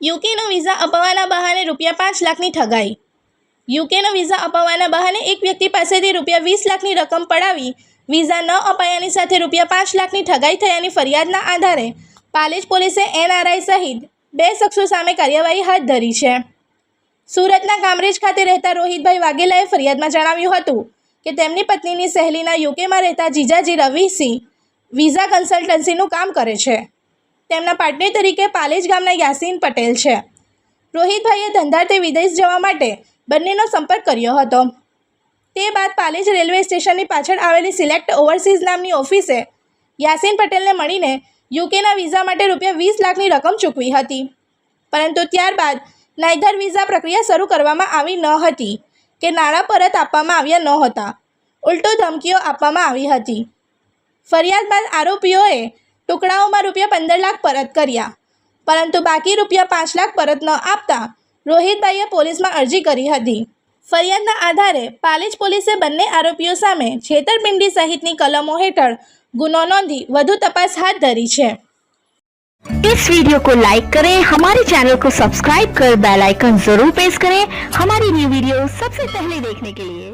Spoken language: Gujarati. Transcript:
યુકેનો વિઝા અપાવવાના બહાને રૂપિયા પાંચ લાખની ઠગાઈ. યુકેનો વિઝા અપાવવાના બહાને એક વ્યક્તિ પાસેથી રૂપિયા વીસ લાખની રકમ પડાવી, વિઝા ન અપાયાની સાથે રૂપિયા પાંચ લાખની ઠગાઈ થયાની ફરિયાદના આધારે પાલેજ પોલીસે એનઆરઆઈ સહિત બે શખ્સો સામે કાર્યવાહી હાથ ધરી છે. સુરતના કામરેજ ખાતે રહેતા રોહિતભાઈ વાઘેલાએ ફરિયાદમાં જણાવ્યું હતું કે તેમની પત્નીની સહેલીના યુકેમાં રહેતા જીજાજી રવિસિંહ વિઝા કન્સલ્ટન્સીનું કામ કરે છે. તેમના પાર્ટનર તરીકે પાલેજ ગામના યાસીન પટેલ છે. રોહિતભાઈએ ધંધાર્થે વિદેશ જવા માટે બંનેનો સંપર્ક કર્યો હતો. તે બાદ પાલેજ રેલવે સ્ટેશનની પાછળ આવેલી સિલેક્ટ ઓવરસીઝ નામની ઓફિસે યાસીન પટેલને મળીને યુકેના વિઝા માટે રૂપિયા વીસ લાખની રકમ ચૂકવી હતી. પરંતુ ત્યારબાદ નાયધર વિઝા પ્રક્રિયા શરૂ કરવામાં આવી ન હતી કે નાણાં પરત આપવામાં આવ્યા નહોતા ઉલટો ધમકીઓ આપવામાં આવી હતી. ફરિયાદ બાદ આરોપીઓએ ટુકડાઓમાં રૂપિયા પંદર લાખ પરત કર્યા પરંતુ બાકી રૂપિયા પાંચ લાખ પરત ન આપતા રોહિતભાઈએ પોલીસમાં અરજી કરી હતી ફરિયાદના આધારે પાલેજ પોલીસે બંને આરોપીઓ સામે છેતરપિંડી સહિતની કલમો હેઠળ ગુનો નોંધી વધુ તપાસ હાથ ધરી છે इस वीडियो को लाइक करें हमारे चैनल को सब्सक्राइब कर बेल आइकन जरूर प्रेस करें हमारी न्यू वीडियो सबसे पहले देखने के लिए